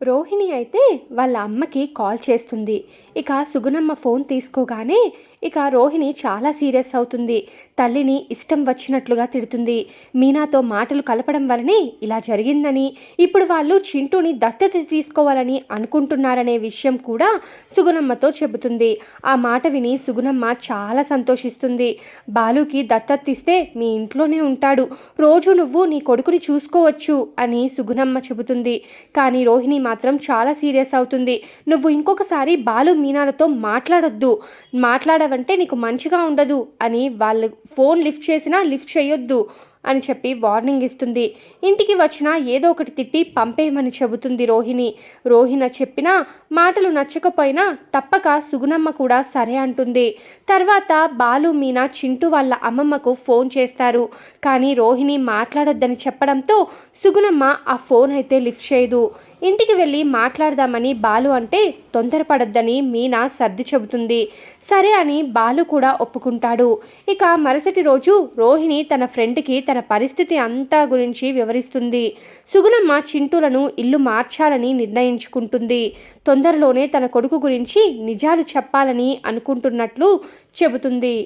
రోహిణి అయితే వాళ్ళ అమ్మకి కాల్ చేస్తుంది. ఇక సుగుణమ్మ ఫోన్ తీసుకోగానే ఇక రోహిణి చాలా సీరియస్ అవుతుంది. తల్లిని ఇష్టం వచ్చినట్లుగా తిడుతుంది. మీనాతో మాటలు కలపడం వలనే ఇలా జరిగిందని ఇప్పుడు వాళ్ళు చింటూని దత్తత తీసుకోవాలని అనుకుంటున్నారనే విషయం కూడా సుగుణమ్మతో చెబుతుంది. ఆ మాట విని సుగుణమ్మ చాలా సంతోషిస్తుంది. బాలుకి దత్తత ఇస్తే మీ ఇంట్లోనే ఉంటాడు. రోజు నువ్వు నీ కొడుకుని చూసుకోవచ్చు అని సుగుణమ్మ చెబుతుంది. కానీ రోహిణి మాత్రం చాలా సీరియస్ అవుతుంది. నువ్వు ఇంకొకసారి బాలు మీనాలతో మాట్లాడొద్దు. మాట్లాడవంటే నీకు మంచిగా ఉండదు అని వాళ్ళు ఫోన్ లిఫ్ట్ చేసినా లిఫ్ట్ చేయొద్దు అని చెప్పి వార్నింగ్ ఇస్తుంది. ఇంటికి వచ్చినా ఏదో ఒకటి తిట్టి పంపేయమని చెబుతుంది రోహిణి. రోహిణ చెప్పినా మాటలు నచ్చకపోయినా తప్పక సుగుణమ్మ కూడా సరే అంటుంది. తర్వాత బాలు మీనా చింటూ వాళ్ళ అమ్మమ్మకు ఫోన్ చేస్తారు. కానీ రోహిణి మాట్లాడొద్దని చెప్పడంతో సుగుణమ్మ ఆ ఫోన్ అయితే లిఫ్ట్ చేయదు. ఇంటికి వెళ్ళి మాట్లాడదామని బాలు అంటే తొందరపడొద్దని మీనా సర్ది చెబుతుంది. సరే అని బాలు కూడా ఒప్పుకుంటాడు. ఇక మరుసటి రోజు రోహిణి తన ఫ్రెండ్కి తన పరిస్థితి అంతా గురించి వివరిస్తుంది. సుగుణమ్మ చింటూలను ఇల్లు మార్చాలని నిర్ణయించుకుంటుంది. తొందరలోనే తన కొడుకు గురించి నిజాలు చెప్పాలని అనుకుంటున్నట్లు చెబుతుంది.